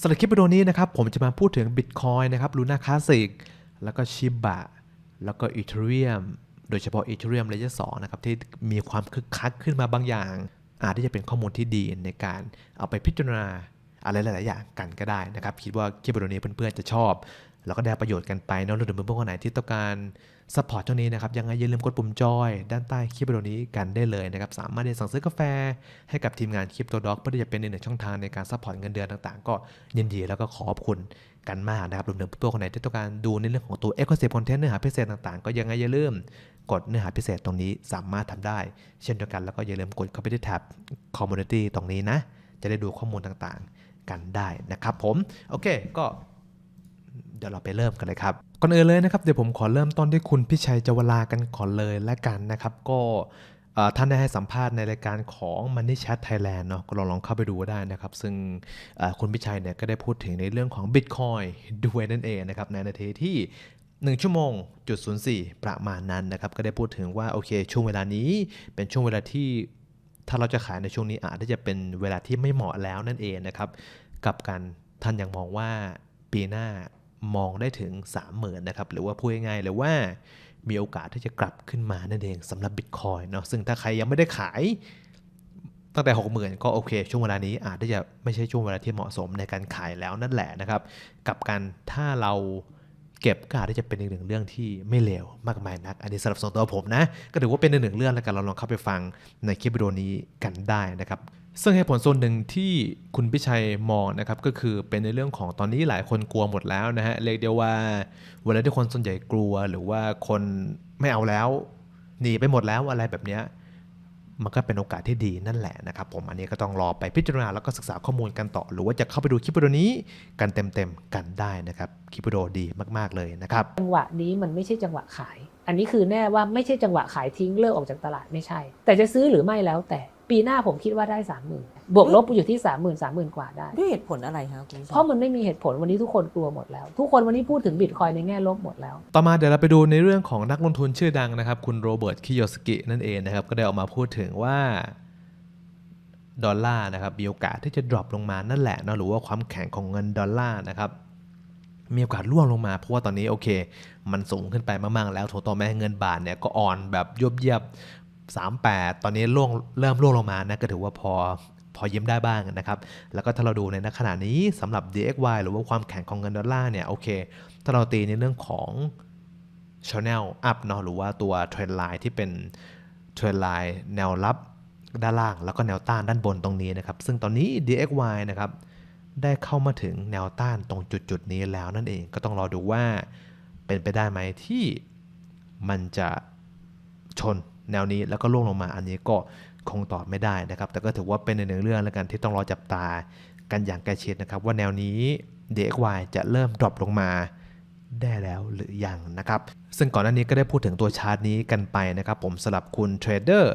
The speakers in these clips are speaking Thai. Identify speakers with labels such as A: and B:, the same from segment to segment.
A: สำหรับคลิปวิดีโอนี้นะครับ ผมจะมาพูดถึง Bitcoin นะครับ Luna Classic แล้วก็ Shiba แล้วก็ Ethereum โดยเฉพาะ Ethereum Layer 2นะครับ ที่มีความคึกคักขึ้นมาบางอย่าง อาจที่จะเป็นข้อมูลที่ดีในการเอาไปพิจารณาอะไรหลาย ๆ อย่างกันก็ได้นะครับ คิดว่าคลิปวิดีโอนี้เพื่อน ๆ จะชอบ แล้วก็ได้ประโยชน์กันไปเนอะหรือเพื่อนๆคนไหนที่ต้องการซัพพอร์ตช่องนี้นะครับยังไงอย่าลืมกดปุ่มจอยด้านใต้คลิปวิดีโอนี้กันได้เลยนะครับสามารถที่จะสั่งซื้อกาแฟ ให้กับทีมงานคลิปตัวด็อกเพื่อที่จะเป็นอีกหนึ่งช่องทางในการซัพพอร์ตเงินเดือนต่างๆ ก็ยินดีแล้วก็ขอบคุณกันมากนะครับรวมถึงตัวคนไหนที่ต้องการดูในเรื่องของตัว Exclusive Content เนื้อหาพิเศษต่างๆ ก็ยังไงอย่าลืมกดเนื้อหาพิเศษตรงนี้สามารถทำได้ เช่นเดียวกันแล้วก็อย่าลืมกดเข้าไปที่แท็บ Community ตรงนี้นะจะได้ดูข้อมูลต่างๆ กันได้นะครับผมโอเคก็ เดี๋ยวเราไปเริ่มกันเลยครับ ก่อนอื่นเลยนะครับเดี๋ยวผมขอเริ่มต้นด้วยคุณพิชัยเจวลากันก่อนเลยและกันนะครับ ก็ท่านได้ให้สัมภาษณ์ในรายการของ Money Chat Thailand เนาะก็ลองลองเข้าไปดูได้นะครับ ซึ่งคุณพิชัยเนี่ยก็ได้พูดถึงในเรื่องของ Bitcoin ด้วยนั่นเองนะครับในนาทีที่ 1 ชั่วโมงจุดศูนย์สี่ประมาณนั้นนะครับ ก็ได้พูดถึงว่า โอเค ช่วงเวลานี้เป็นช่วงเวลาที่ถ้าเราจะขายในช่วงนี้อาจจะเป็นเวลาที่ไม่เหมาะแล้วนั่นเองนะครับกับการท่านยังมองว่าปีหน้า มองได้ถึง 30,000นะครับหรือว่าพูดง่ายๆเลยว่ามีโอกาสที่จะกลับขึ้นมานั่นเองสำหรับ Bitcoin เนาะซึ่งถ้าใครยังไม่ได้ขายตั้งแต่ 60,000 ก็โอเค ช่วงเวลานี้อาจจะไม่ใช่ช่วงเวลาที่เหมาะสมในการขายแล้วนั่นแหละนะครับกับการถ้าเราเก็บก็อาจจะเป็นอีกหนึ่งเรื่องที่ไม่เลวมากมายนัก อันนี้สำหรับส่วนตัวผมนะ ก็ถือว่าเป็นอีกหนึ่งเรื่องแล้วกันเราลองเข้าไปฟังในคลิปวิดีโอนี้กันได้นะครับ ซึ่งเหตุผลส่วนหนึ่งที่คุณพิชัยมองนะครับก็คือเป็นในเรื่องของตอนนี้หลายคนกลัวหมดแล้วนะฮะเรียกได้ว่าเวลาที่คนส่วนใหญ่กลัว หรือว่าคนไม่เอาแล้วหนีไปหมดแล้วอะไรแบบเนี้ยมันก็เป็นโอกาสที่ดีนั่นแหละนะครับผมอันนี้ก็ต้องรอไปพิจารณาแล้วก็ศึกษาข้อมูลกันต่อ หรือว่าจะเข้าไปดูคลิปวิดีโอนี้กันเต็มๆกันได้นะครับคลิปวิดีโอดีมากๆเลยนะครับ
B: จังหวะนี้มันไม่ใช่จังหวะขาย อันนี้คือแน่ว่าไม่ใช่จังหวะขายทิ้งเลิกออกจากตลาดไม่ใช่ แต่จะซื้อหรือไม่แล้วแต่ ปีหน้าผมคิดว่าได้สามหมื่นบวกลบอยู่ที่สามหมื่นสามหมื่นกว่าได้
C: ด้วยเหตุผลอะไรคะคุณผู้ช
B: เพราะมันไม่มีเหตุผลวันนี้ทุกคนกลัวหมดแล้ว ทุกคนวันนี้พูดถึงบิตคอยในแง่ลบหมดแล้ว
A: ต่อมาเดี๋ยวเราไปดูในเรื่องของนักลงทุนชื่อดังนะครับ คุณโรเบิร์ตคิโยสกินั่นเองนะครับ ก็ได้ออกมาพูดถึงว่าดอลลาร์นะครับมีโอกาสที่จะดรอปลงมานั่นแหละเนาะหรือว่าความแข็งของเงินดอลลาร์นะครับมีโอกาสร่วงลงมาเพราะว่าตอนนี้โอเค มันสูงขึ้นไปมากๆแล้วถูกต้องไหมเงินบาทเนี่ยก็อ่อนแบบยบเยียบ 38 ตอนนี้ร่วงเริ่มร่วงลงมานะก็ถือว่าพอพอยิ้มได้บ้างนะครับ แล้วก็ถ้าเราดูในขณะนี้สำหรับ DXY หรือว่าความแข็งของเงินดอลลาร์เนี่ยโอเค ถ้าเราตีในเรื่องของ Channel Up เนาะหรือว่าตัวเทรนไลน์ที่เป็นเทรนไลน์แนวรับด้านล่าง แล้วก็แนวต้านด้านบนตรงนี้นะครับ ซึ่งตอนนี้ DXY นะครับได้เข้ามาถึงแนวต้านตรงจุดๆนี้แล้วนั่นเองก็ต้องรอดูว่าเป็นไปได้ไหมที่มันจะชน แนวนี้แล้วก็ล่วงลงมาอันนี้ก็คงตอบไม่ได้นะครับ แต่ก็ถือว่าเป็นในหนึ่งเรื่องแล้วกันที่ต้องรอจับตากันอย่างใกล้ชิดนะครับ ว่าแนวนี้ DXY จะเริ่มดรอปลงมาได้แล้วหรือยังนะครับ ซึ่งก่อนหน้านี้ก็ได้พูดถึงตัวชาร์ตนี้กันไปนะครับ ผมสลับคุณเทรดเดอร์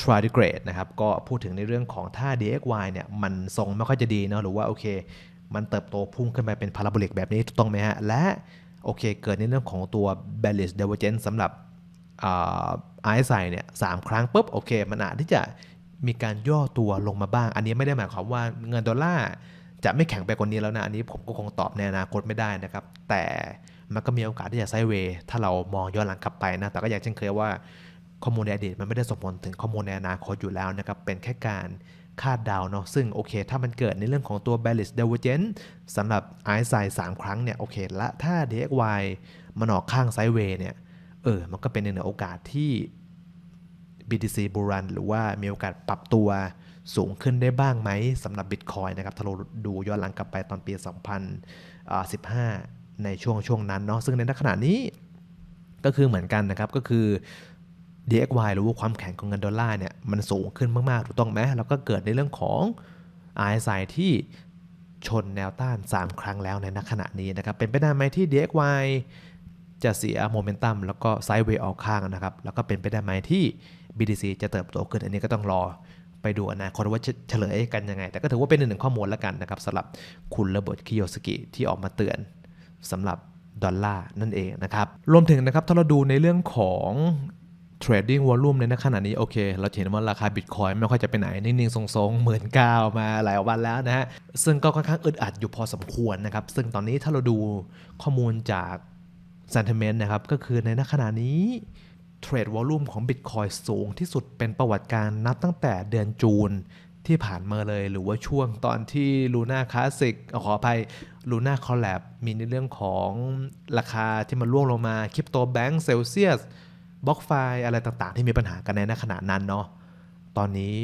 A: t r i d e g r a d e นะครับ ก็พูดถึงในเรื่องของถ้า DXY เนี่ย มันทรงไม่ค่อยจะดีเนาะหรือว่าโอเค มันเติบโตพุ่งขึ้นไปเป็นพาราโบลิกแบบนี้ถูกต้องไหมฮะ และโอเค เกิดในเรื่องของตัว bearish divergence สำหรับ ไอ่า RSI เนี่ยสามครั้งปุ๊บโอเค มันอาจที่จะมีการย่อตัวลงมาบ้าง อันนี้ไม่ได้หมายความว่าเงินดอลลาร์จะไม่แข็งไปกว่านี้แล้วนะอันนี้ผมก็คงตอบในอนาคตไม่ได้นะครับ แต่มันก็มีโอกาสที่จะไซด์เวย์ถ้าเรามองย้อนหลังกลับไปนะ แต่ก็อย่างเช่นเคยว่าข้อมูลในอดีตมันไม่ได้ส่งผลถึงข้อมูลในอนาคตอยู่แล้วนะครับ เป็นแค่การคาดเดาเนาะซึ่งโอเค ถ้ามันเกิดในเรื่องของตัว bearish divergence สำหรับ RSI 3ครั้งเนี่ยโอเคและถ้า DXY มันออกข้างไซด์เวย์เนี่ย เออมันก็เป็นหนึ่งในโอกาสที่ BTC บูรันหรือว่ามีโอกาสปรับตัวสูงขึ้นได้บ้างไหมสำหรับ Bitcoin นะครับถ้าเราดูย้อนหลังกลับไปตอนปี 2015 ในช่วงช่วงนั้นเนาะซึ่งในขณะนี้ก็คือเหมือนกันนะครับก็คือ DXY หรือว่าความแข็งของเงินดอลลาร์เนี่ยมันสูงขึ้นมาก ๆ ถูกต้องไหมแล้วก็เกิดในเรื่องของ RSI ที่ชนแนวต้าน 3 ครั้งแล้วในขณะนี้นะครับเป็นไปได้ไหมที่ DXY จะเสียโมเมนตัมแล้วก็ไซด์เวย์ออกข้างนะครับ แล้วก็เป็นไปได้ไหมที่ BTC จะเติบโตขึ้น อันนี้ก็ต้องรอไปดูอนาคตว่าเฉลยกันยังไง แต่ก็ถือว่าเป็นหนึ่งข้อมูลแล้วกันนะครับสำหรับคุณระเบิดคิโยสกิที่ออกมาเตือนสำหรับดอลลาร์นั่นเองนะครับ รวมถึงนะครับถ้าเราดูในเรื่องของ trading volume ในขณะนี้โอเค เราเห็นว่าราคาบิตคอยไม่ค่อยจะไปไหน นิ่งๆ ทรงๆหมื่นเก้ามาหลายวันแล้วนะฮะ ซึ่งก็ค่อนข้างอึดอัดอยู่พอสมควรนะครับ ซึ่งตอนนี้ถ้าเราดูข้อมูลจาก sentiment นะครับก็คือในขณะนี้เทรดวอลุ่มของ Bitcoin สูงที่สุดเป็นประวัติการนับตั้งแต่เดือนจูนที่ผ่านมาเลยหรือว่าช่วงตอนที่ Luna Classic ขออภัย Luna Collab มีในเรื่องของราคาที่มันร่วงลงมา Crypto Bank Celsius บล็อกไฟอะไรต่างๆ ที่มีปัญหากันในขณะนั้นเนาะตอนนี้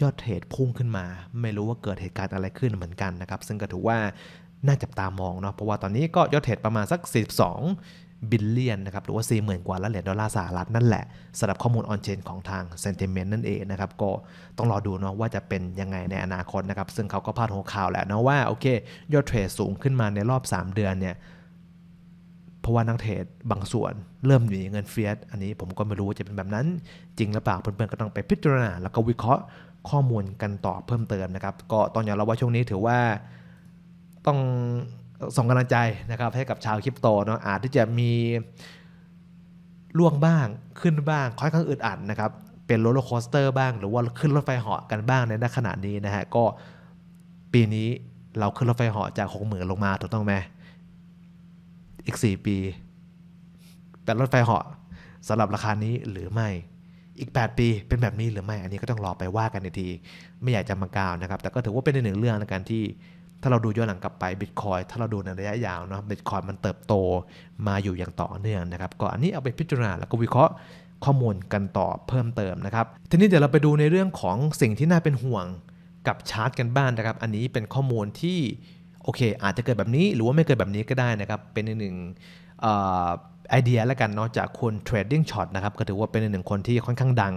A: ยอดเทรดพุ่งขึ้นมา ไม่รู้ว่าเกิดเหตุการณ์อะไรขึ้นเหมือนกันนะครับ ซึ่งก็ถือว่าน่าจับตามองเนาะเพราะว่าตอนนี้ก็ยอดเทรดประมาณสัก 42 บิลเลียนนะครับหรือว่า 40,000 กว่าล้านเหรียญดอลลาร์สหรัฐนั่นแหละสำหรับข้อมูลออนเชนของทาง Sentiment นั่นเองนะครับ ก็ต้องรอดูเนาะว่าจะเป็นยังไงในอนาคตนะครับ ซึ่งเขาก็พาดหัวข่าวแหละนะว่าโอเค ยอดเทรดสูงขึ้นมาในรอบ 3 เดือนเนี่ยเพราะว่านักเทรดบางส่วนเริ่มหนีเงินเฟียสอันนี้ผมก็ไม่รู้ว่าจะเป็นแบบนั้น จริงหรือเปล่าเพื่อนๆก็ต้องไปพิจารณาแล้วก็วิเคราะห์ข้อมูลกันต่อเพิ่มเติมนะครับก็ต้องยอมรับว่าช่วงนี้ถือว่าต้อง ส่งกำลังใจนะครับให้กับชาวคริปโตเนาะอาจที่จะมีล่วงบ้างขึ้นบ้างค่อนข้างอึดอัดนะครับเป็นโรลเลอร์โคสเตอร์บ้าง หรือว่าขึ้นรถไฟเหาะกันบ้างในขณะนี้นะฮะก็ปีนี้เราขึ้นรถไฟเหาะจากหกหมื่นลงมาถูกต้องไหมอีก 4 ปีเป็นรถไฟเหาะสำหรับราคานี้หรือไม่อีก 8 ปีเป็นแบบนี้หรือไม่ อันนี้ก็ต้องรอไปว่ากันในที ไม่อยากจะมากล่าวนะครับ แต่ก็ถือว่าเป็นในหนึ่งเรื่องในการที่ ถ้าเราดูย้อนหลังกลับไปบิตคอยถ้าเราดูในระยะยาวเนาะบิตคอยมันเติบโตมาอยู่อย่างต่อเนื่องนะครับก็อันนี้เอาไปพิจารณาแล้วก็วิเคราะห์ข้อมูลกันต่อเพิ่มเติมนะครับทีนี้เดี๋ยวเราไปดูในเรื่องของสิ่งที่น่าเป็นห่วงกับชาร์ตกันบ้างนะครับ อันนี้เป็นข้อมูลที่โอเค อาจจะเกิดแบบนี้หรือว่าไม่เกิดแบบนี้ก็ได้นะครับ เป็นอีกหนึ่งไอเดียแล้วกันเนาะจากคุณ Trading Shot นะครับ ก็ถือว่าเป็นอีกหนึ่งคนที่ค่อนข้างดัง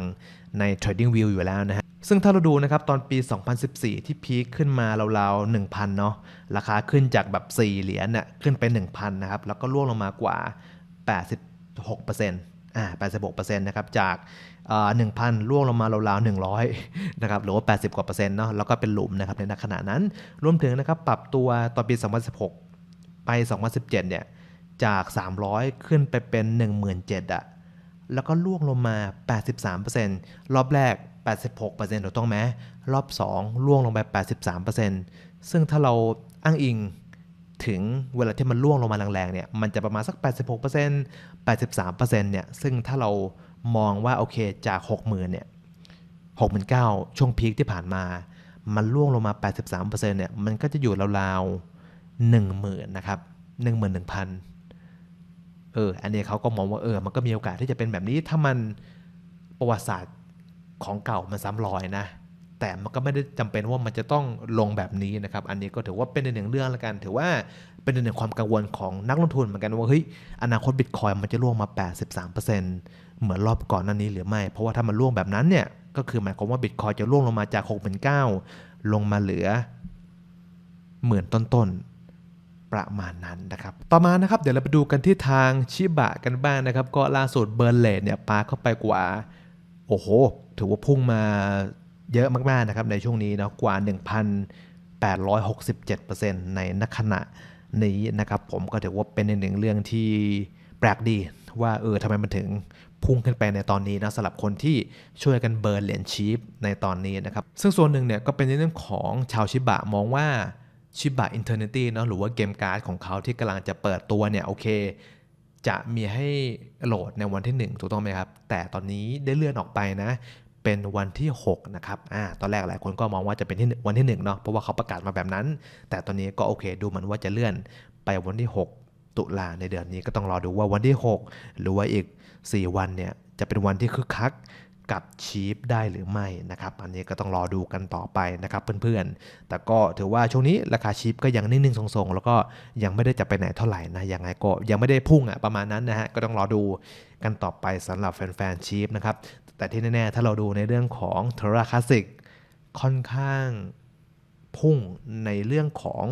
A: ใน Trading View อยู่แล้วนะฮะ ซึ่งถ้าเราดูนะครับตอนปี 2014 ที่พีคขึ้นมาราวๆ 1,000 เนาะราคาขึ้นจากแบบ 4 เหรียญน่ะขึ้นไป 1,000 นะครับ แล้วก็ร่วงลงมากว่า 86%อ่า86%นะครับจากหนึ่งพันล่วงลงมาราวๆหนึ่งร้อยนะครับหรือว่า 80 กว่าเปอร์เซ็นต์เนาะแล้วก็เป็นหลุมนะครับในขณะนั้น รวมถึงนะครับปรับตัวตอนปี 2016 ไป 2017 เนี่ยจาก 300 ขึ้นไปเป็น 17,000อะแล้วก็ล่วงลงมา 83%รอบแรก 86%ถูกต้องไหมรอบ 2 ล่วงลงไป 83%ซึ่งถ้าเราอ้างอิงถึงเวลาที่มันล่วงลงมาแรงๆเนี่ยมันจะประมาณสัก 86% 83%เนี่ยซึ่งถ้าเรามองว่าโอเคจาก 60,000เนี่ย69,000 ช่วงพีคที่ผ่านมา มันล่วงลงมา 83%เนี่ยมันก็จะอยู่ราวๆ10,000นะครับ11,000เอออันนี้เขาก็มองว่าเออมันก็มีโอกาสที่จะเป็นแบบนี้ถ้ามันประวัติศาสตร์ ของเก่ามันซ้ำรอยนะ แต่มันก็ไม่ได้จำเป็นว่ามันจะต้องลงแบบนี้นะครับ อันนี้ก็ถือว่าเป็นหนึ่งเรื่องละกัน ถือว่าเป็นหนึ่งความกังวลของนักลงทุนเหมือนกันว่าเฮ้ยอนาคตบิตคอยมันจะร่วงมา 83%เหมือนรอบก่อนนั้นนี้หรือไม่ เพราะว่าถ้ามันร่วงแบบนั้นเนี่ยก็คือหมายความว่าบิตคอยจะร่วงลงมาจาก 6,900 ลงมาเหลือหมื่นต้นๆ ประมาณนั้นนะครับ ต่อมานะครับเดี๋ยวเราไปดูกันที่ทางชิบะกันบ้างนะครับ ก็ล่าสุดเบิร์เลดเนี่ยปาเข้าไปกว่า โอ้โห ถือว่าพุ่งมาเยอะมากๆนะครับในช่วงนี้นะกว่า 1,867%ในนักขณะนี้นะครับผมก็ถือว่าเป็นหนึ่งเรื่องที่แปลกดีว่าเออทำไมมันถึงพุ่งขึ้นไปในตอนนี้นะสำหรับคนที่ช่วยกันเบิร์นเหรียญชีฟในตอนนี้นะครับ ซึ่งส่วนหนึ่งเนี่ยก็เป็นในเรื่องของชาวชิบะมองว่าชิบะอินเทอร์เน็ตเนาะหรือว่าเกมการ์ดของเขาที่กำลังจะเปิดตัวเนี่ยโอเค จะมีให้โหลดในวันที่ 1 ถูกต้องไหมครับ แต่ตอนนี้ได้เลื่อนออกไปนะ เป็นวันที่6นะครับอ่าตอนแรกหลายคนก็มองว่าจะเป็นที่วันที่1เนาะเพราะว่าเขาประกาศมาแบบนั้น แต่ตอนนี้ก็โอเค ดูเหมือนว่าจะเลื่อนไปวันที่ 6 ตุลาในเดือนนี้ก็ต้องรอดูว่าวันที่ 6 หรือว่าอีก 4 วันเนี่ยจะเป็นวันที่คึกคัก กับชีฟได้หรือไม่นะครับ อันนี้ก็ต้องรอดูกันต่อไปนะครับเพื่อนๆ แต่ก็ถือว่าช่วงนี้ราคาชีฟก็ยังนิ่งๆ ทรงๆ แล้วก็ยังไม่ได้จะไปไหนเท่าไหร่นะยังไงก็ยังไม่ได้พุ่งอะประมาณนั้นนะฮะก็ต้องรอดูกันต่อไปสำหรับแฟนๆชีฟนะครับ แต่ที่แน่ๆ ถ้าเราดูในเรื่องของเทราคลาสสิกค่อนข้างพุ่งในเรื่องของ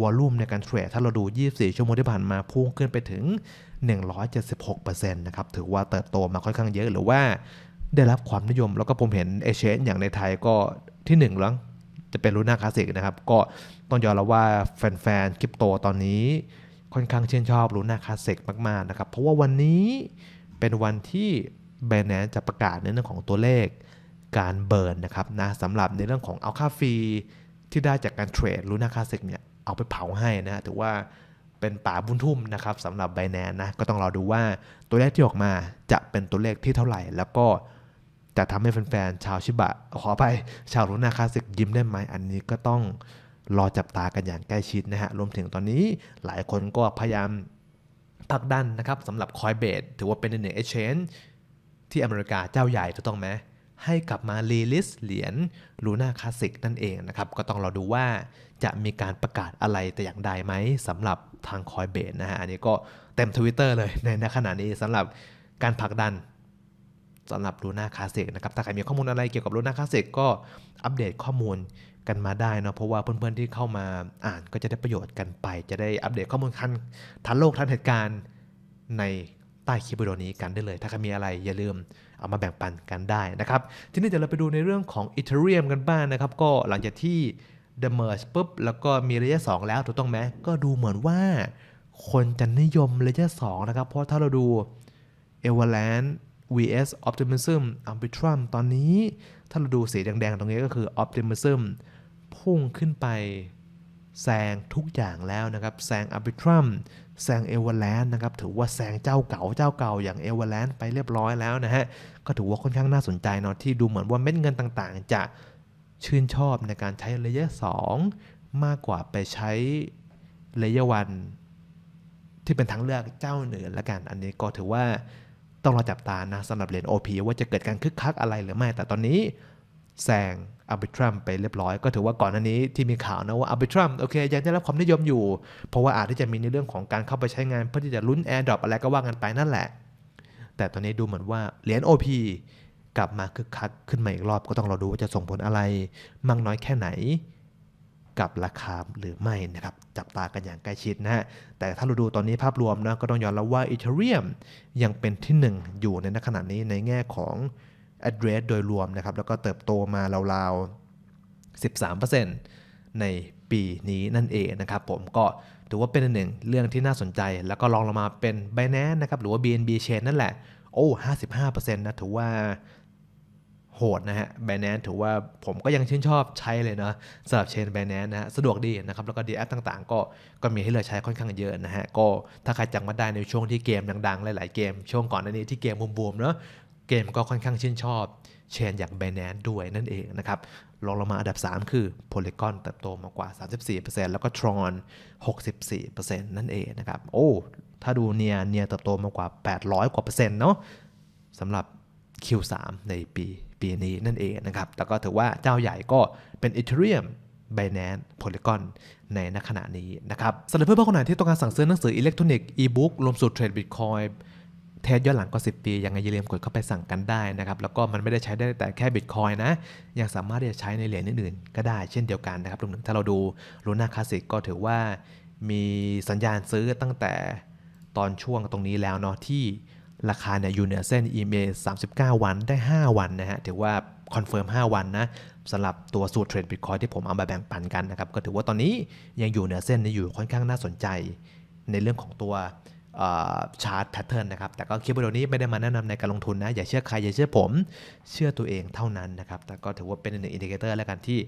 A: วอลลุ่มในการเทรดถ้าเราดู 24 ชั่วโมงที่ผ่านมาพุ่งขึ้นไปถึง 176%นะครับ ถือว่าเติบโตมาค่อนข้างเยอะหรือว่า ได้รับความนิยม แล้วก็ผมเห็นเอเชนอย่างในไทยก็ที่1แล้วจะเป็นลูน่าคลาสสิกนะครับ ก็ต้องยอมรับว่าแฟนๆคริปโตตอนนี้ค่อนข้างชื่นชอบลูน่าคลาสสิกมากๆนะครับ เพราะว่าวันนี้เป็นวันที่ Binance จะประกาศในเรื่องของตัวเลขการเบิร์นนะครับนะสำหรับในเรื่องของเอาค่าฟรีที่ได้จากการเทรดลูน่าคาสิกเนี่ยเอาไปเผาให้นะถือว่าเป็นป่าบุญทุ่มนะครับสำหรับ Binance นะก็ต้องรอดูว่าตัวเลขที่ออกมาจะเป็นตัวเลขที่เท่าไหร่ แล้วก็ จะทำให้แฟนๆชาวชิบะ ขอไปชาวลูน่าคาสิกยิ้มได้ไหมอันนี้ก็ต้องรอจับตากันอย่างใกล้ชิดนะฮะรวมถึงตอนนี้หลายคนก็พยายามผลักดันนะครับสำหรับ Coinbase ถือว่าเป็นหนึ่ง exchange ที่อเมริกาเจ้าใหญ่ถูกต้องไหมให้กลับมารีลิสเหรียญ Luna Classic นั่นเองนะครับ ก็ต้องรอดูว่าจะมีการประกาศอะไรแต่อย่างใดไหมสำหรับทาง Coinbase นะฮะ อันนี้ก็เต็ม Twitter เลยในขณะนี้สำหรับการผลักดัน สำหรับ Luna Classic นะครับ ถ้าใครมีข้อมูลอะไรเกี่ยวกับ Luna Classic ก็อัปเดตข้อมูลกันมาได้เนาะเพราะว่าเพื่อนๆที่เข้ามาอ่านก็จะได้ประโยชน์กันไป จะได้อัปเดตข้อมูลทันทันโลกทันเหตุการณ์ในใต้คลิปวิดีโอนี้กันได้เลย ถ้าใครมีอะไรอย่าลืมเอามาแบ่งปันกันได้นะครับ ทีนี้เดี๋ยวเราไปดูในเรื่องของ Ethereum กันบ้างนะครับ ก็หลังจากที่ The Merge ปุ๊บ แล้วก็มีระยะ 2 แล้วถูกต้องไหมก็ดูเหมือนว่า คนจะนิยมระยะ2นะครับ เพราะถ้าเราดู Avalanche vs Optimism Arbitrum ตอนนี้ ถ้าเราดูสีแดงๆ ตรงนี้ก็คือ Optimism พุ่งขึ้นไปแซงทุกอย่างแล้วนะครับแซง Arbitrum แซง e v e r l a n d นะครับถือว่าแซงเจ้าเก่าเจ้าเก่าอย่าง e v e r l a n d ไปเรียบร้อยแล้วนะฮะ ก็ถือว่าค่อนข้างน่าสนใจเนาะที่ดูเหมือนว่าเม็ดเงินต่างๆ จะชื่นชอบในการใช้เลเยอร์2มากกว่าไปใช้เลเยอร์1ที่เป็นทางเลือกเจ้าเหนือละกัน อันนี้ก็ถือว่า ต้องรอจับตานะสำหรับเหรียญ OP ว่าจะเกิดการคึกคักอะไรหรือไม่ แต่ตอนนี้แซง Arbitrum ไปเรียบร้อย ก็ถือว่าก่อนหน้านี้ที่มีข่าวนะว่า Arbitrum โอเคยังได้รับความนิยมอยู่ เพราะว่าอาจที่จะมีในเรื่องของการเข้าไปใช้งานเพื่อที่จะลุ้น AirDrop อะไรก็ว่ากันไปนั่นแหละ แต่ตอนนี้ดูเหมือนว่าเหรียญ OP กลับมาคึกคักขึ้นมาอีกรอบก็ต้องรอดูว่าจะส่งผลอะไรมากน้อยแค่ไหน กับราคาหรือไม่นะครับจับตากันอย่างใกล้ชิดนะฮะแต่ถ้าเราดูตอนนี้ภาพรวมนะก็ต้องยอมรับว่า Ethereum ยังเป็นที่ 1 อยู่ในขณะนี้ในแง่ของ address โดยรวมนะครับแล้วก็เติบโตมาราวๆ 13%ในปีนี้นั่นเองนะครับผมก็ถือว่าเป็นอันหนึ่งเรื่องที่น่าสนใจ แล้วก็ลองลงมาเป็น Binance นะครับหรือว่า BNB Chain นั่นแหละโอ้ 55%นะถือว่า โหดนะฮะ Binance ถือว่าผมก็ยังชื่นชอบใช้เลยเนาะสำหรับเชน Binance นะฮะ สะดวกดีนะครับ แล้วก็ดีแอปต่างๆ ก็ก็มีให้เลือกใช้ค่อนข้างเยอะนะฮะ ก็ถ้าใครจำมาได้ในช่วงที่เกมดังๆ หลายๆเกม ช่วงก่อนหน้านี้ที่เกมบูมๆเนาะเกมก็ค่อนข้างชื่นชอบเชนอย่าง Binance ด้วยนั่นเองนะครับรองลงมาอันดับ 3 คือ Polygon เติบโตมากกว่า 34%แล้วก็ Tron 64%นั่นเองนะครับโอ้ถ้าดูเนียเนียเติบโตมากกว่า 800 กว่าเปอร์เซ็นต์เนาะสำหรับ Q3 ในปี ปีนี้นั่นเองนะครับ แต่ก็ถือว่าเจ้าใหญ่ก็เป็น Ethereum Binance Polygon ในณขณะนี้นะครับสำหรับเพื่อนๆคนไหนที่ต้องการสั่งซื้อหนังสืออิเล็กทรอนิกส์อีบุ๊กรวมสูตรเทรดบิตคอยเทสย้อนหลังกว่า 10 ปี ยังไงอย่าลืมกดเข้าไปสั่งกันได้นะครับ แล้วก็มันไม่ได้ใช้ได้แต่แค่บิตคอยนะ ยังสามารถที่จะใช้ในเหรียญอื่นๆก็ได้เช่นเดียวกันนะครับรวมถึงถ้าเราดูลูน่าคลาสสิกก็ถือว่ามีสัญญาณซื้อตั้งแต่ตอนช่วงตรงนี้แล้วเนาะที่ ราคาเนี่ยอยู่เหนือเส้น EMA 39 วันได้ 5 วันนะฮะถือว่าคอนเฟิร์ม 5 วันนะสำหรับตัวสูตรเทรดบิตคอยที่ผมเอามาแบ่งปันกันนะครับ ก็ถือว่าตอนนี้ยังอยู่เหนือเส้นนี้อยู่ค่อนข้างน่าสนใจ ในเรื่องของตัวชาร์ตแพทเทิร์นนะครับ แต่ก็คลิปวิดีโอนี้ไม่ได้มาแนะนำในการลงทุนนะ อย่าเชื่อใคร อย่าเชื่อผม เชื่อตัวเองเท่านั้นนะครับ แต่ก็ถือว่าเป็นหนึ่งอินดิเคเตอร์แล้วกันที่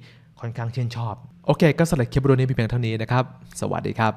A: ค่อนข้างชื่นชอบ โอเค ก็สำหรับคลิปวิดีโอนี้เพียงเท่านี้นะครับ สวัสดีครับ